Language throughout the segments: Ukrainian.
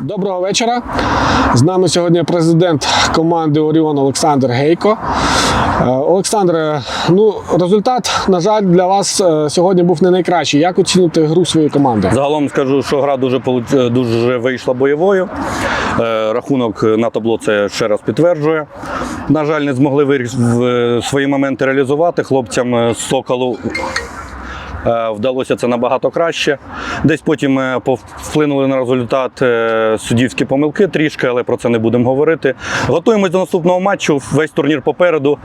Доброго вечора. З нами сьогодні президент команди Оріон Олександр Гейко. Е, Олександре, ну результат, на жаль, для вас е, сьогодні був не найкращий. Як оцінити гру своєї команди? Загалом скажу, що гра дуже дуже вийшла бойовою. Е, Рахунок на табло це ще раз підтверджує. На жаль, не змогли свої моменти реалізувати. Хлопцям е, з соколу е, вдалося це набагато краще. Десь потім е, вплинули на результат е, суддівські помилки трішки, але про це не будемо говорити. Готуємось до наступного матчу. Весь турнір попереду.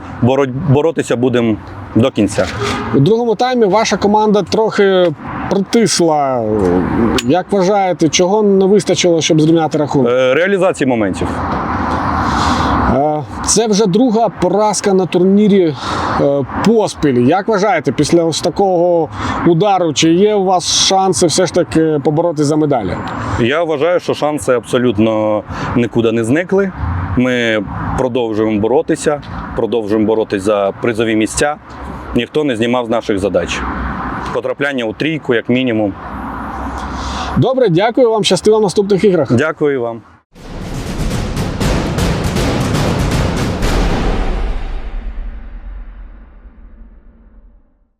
Боротися будемо до кінця. У другому таймі ваша команда трохи притисла. Як вважаєте, чого не вистачило, щоб зрівняти рахунок? Е, Реалізації моментів. Це вже друга поразка на турнірі е, поспіль. Як вважаєте, після ось такого удару, чи є у вас шанси все ж таки поборотися за медалі? Я вважаю, що шанси абсолютно нікуди не зникли. Ми продовжуємо боротися, продовжуємо боротися за призові місця. Ніхто не знімав з наших задач. Потрапляння у трійку, як мінімум. Добре, дякую вам. Щастило в наступних іграх. Дякую вам.